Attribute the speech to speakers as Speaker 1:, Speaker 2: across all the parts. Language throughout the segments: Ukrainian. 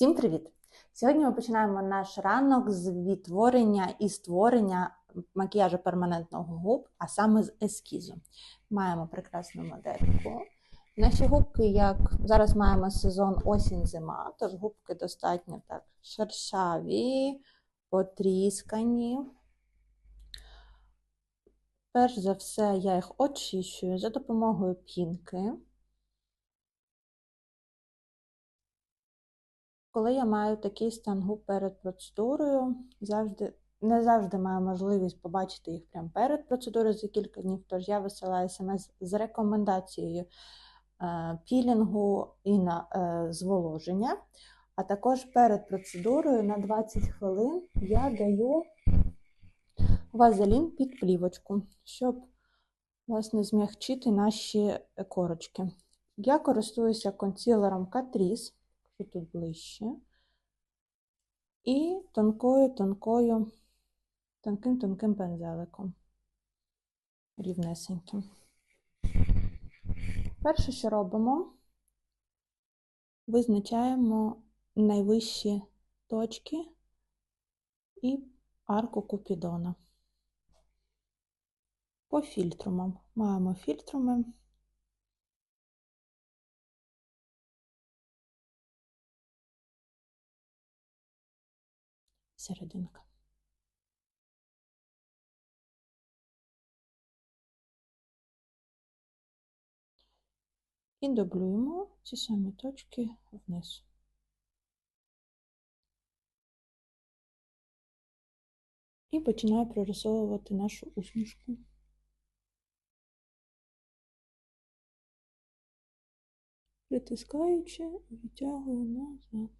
Speaker 1: Всім привіт! Сьогодні ми починаємо наш ранок з відтворення і створення макіяжу перманентного губ, а саме з ескізу. Маємо прекрасну модельку. Наші губки, як зараз маємо сезон осінь-зима, тож губки достатньо так шершаві, потріскані. Перш за все, я їх очищую за допомогою пінки. Коли я маю такий стан губ перед процедурою, завжди, не завжди маю можливість побачити їх прямо перед процедурою за кілька днів, тож я висилаю смс з рекомендацією е, пілінгу і на е, зволоження. А також перед процедурою на 20 хвилин я даю вазелін під плівочку, щоб власне, змягчити наші корочки. Я користуюся консилером Catrice тут ближче. І тонкою-тонкою, тонким-тонким пензеликом, рівнесеньким. Перше, що робимо, визначаємо найвищі точки і арку купідона. По фільтрумам. Маємо фільтруми. Серединка. І дублюємо ці самі точки вниз. І починаю прорисовувати нашу усмішку. Притискаючи, витягую назад.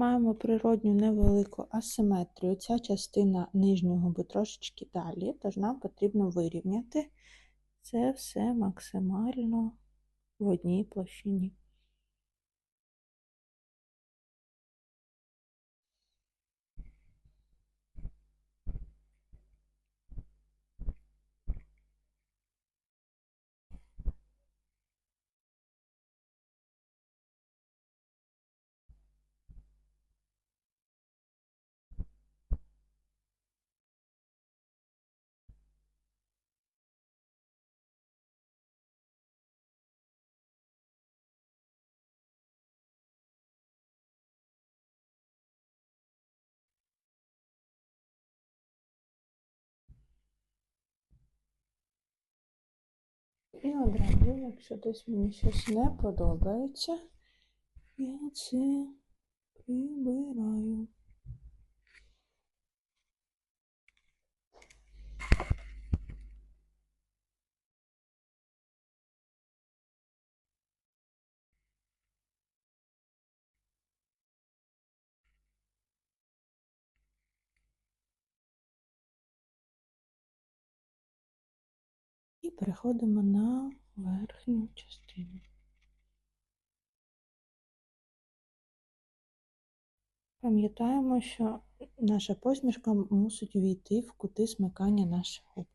Speaker 1: Маємо природню невелику асиметрію. Ця частина нижнього губи трошечки далі, тож нам потрібно вирівняти це все максимально в одній площині. І одразу, якщо десь мені щось не подобається, я це прибираю. І переходимо на верхню частину. Пам'ятаємо, що наша посмішка мусить увійти в кути смикання наших губ.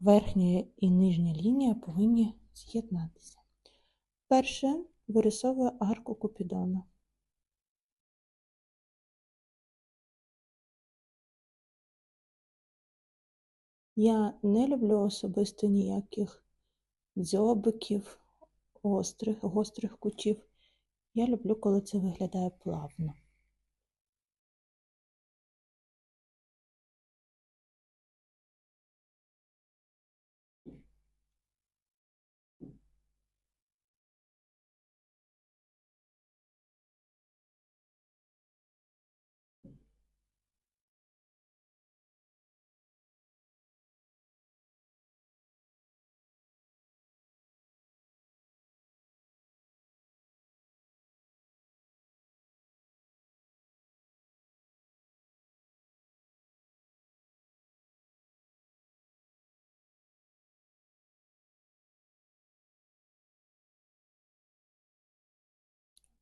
Speaker 1: Верхня і нижня лінія повинні з'єднатися. Перше вирисовую арку купідона. Я не люблю особисто ніяких дзьобиків, гострих, гострих кутів. Я люблю, коли це виглядає плавно.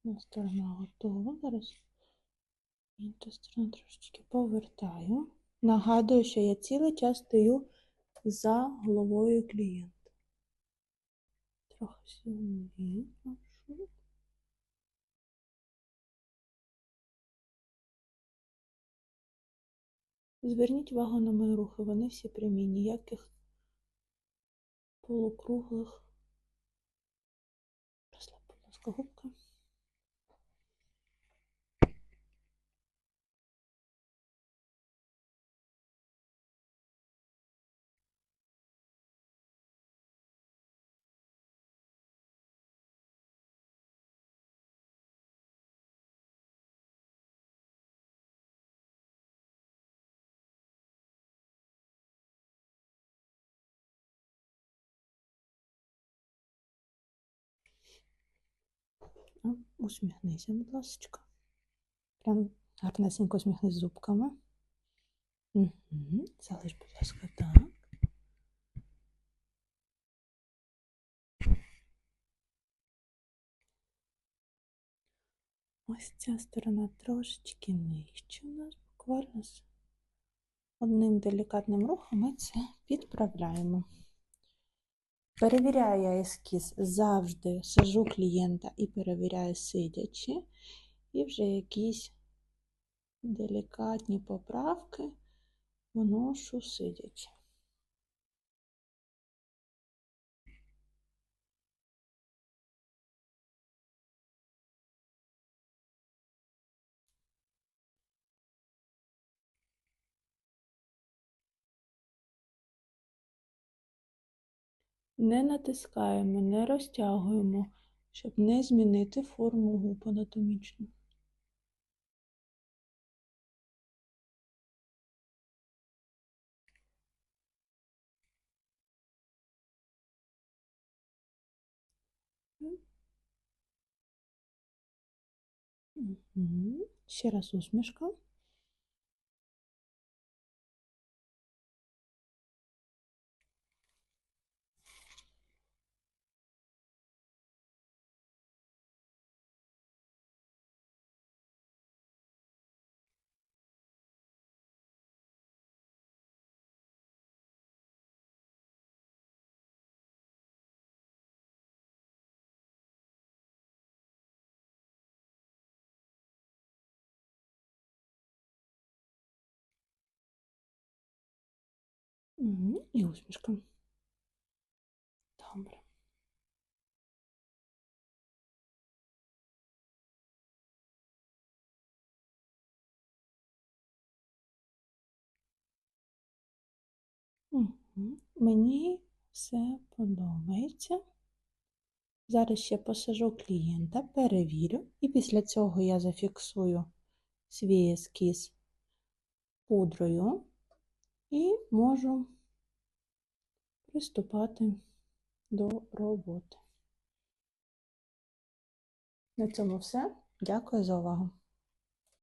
Speaker 1: Одна сторона готова. Зараз інша сторона трошечки повертаю. Нагадую, що я цілий час стою за головою клієнта. Трохи сюди прошу. Зверніть увагу на мої рухи, вони всі прямі, ніяких полукруглих. Розслаб, будь ласка, губка. А, Усміхнися, будь ласка. Прям гарнесенько усміхнись зубками. Угу. Залиш, будь ласка, так. Ось ця сторона трошечки нижче у нас, буквально з одним делікатним рухом ми це підправляємо. Перевіряю я ескіз завжди, сажу клієнта і перевіряю сидячи, і вже якісь делікатні поправки вношу сидячи. Не натискаємо, не розтягуємо, щоб не змінити форму губ анатомічну. Ще раз усмішка. І усмішка. Добре. Мені все подобається. Зараз ще посажу клієнта, перевірю, і після цього я зафіксую свій ескіз пудрою і можу приступати до роботи. На цьому все. Дякую за увагу.